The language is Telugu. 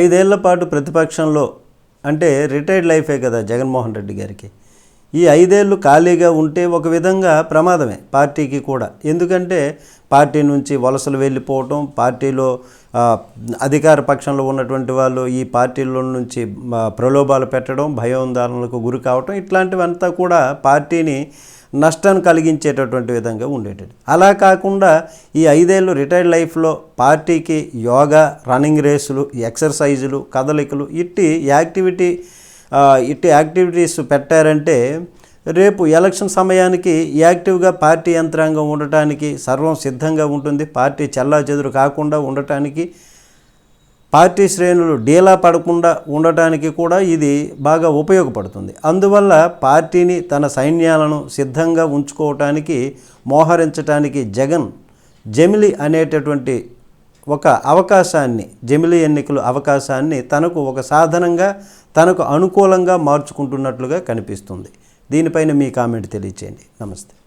ఐదేళ్ళ పాటు ప్రతిపక్షంలో అంటే రిటైర్డ్ లైఫే కదా జగన్మోహన్ రెడ్డి గారికి. ఈ ఐదేళ్ళు ఖాళీగా ఉంటే ఒక విధంగా ప్రమాదమే పార్టీకి కూడా. ఎందుకంటే పార్టీ నుంచి వలసలు వెళ్ళిపోవటం పార్టీలో అధికార పక్షంలో ఉన్నటువంటి వాళ్ళు ఈ పార్టీలో నుంచి ప్రలోభాలు పెట్టడం భయోందోళనలకు గురి కావటం ఇట్లాంటివంతా కూడా పార్టీని నష్టాన్ని కలిగించేటటువంటి విధంగా ఉండేటది అలా కాకుండా ఈ ఐదేళ్ళు రిటైర్డ్ లైఫ్లో పార్టీకి యోగా రన్నింగ్ రేసులు ఎక్సర్సైజులు కదలికలు ఇట్టి యాక్టివిటీ ఇట్టి యాక్టివిటీస్ పెట్టారంటే రేపు ఎలక్షన్ సమయానికి యాక్టివ్గా పార్టీ యంత్రాంగం ఉండటానికి సర్వం సిద్ధంగా ఉంటుంది. పార్టీ చెల్లా చెదురు కాకుండా ఉండటానికి పార్టీ శ్రేణులు డీలా పడకుండా ఉండటానికి కూడా ఇది బాగా ఉపయోగపడుతుంది. అందువల్ల పార్టీని తన సైన్యాలను సిద్ధంగా ఉంచుకోవటానికి మోహరించటానికి జగన్ జమిలి అనేటటువంటి ఒక అవకాశాన్ని జమిలి ఎన్నికల అవకాశాన్ని తనకు ఒక సాధనంగా తనకు అనుకూలంగా మార్చుకుంటున్నట్లుగా కనిపిస్తుంది. దీనిపైన మీ కామెంట్ తెలియచేయండి. నమస్తే.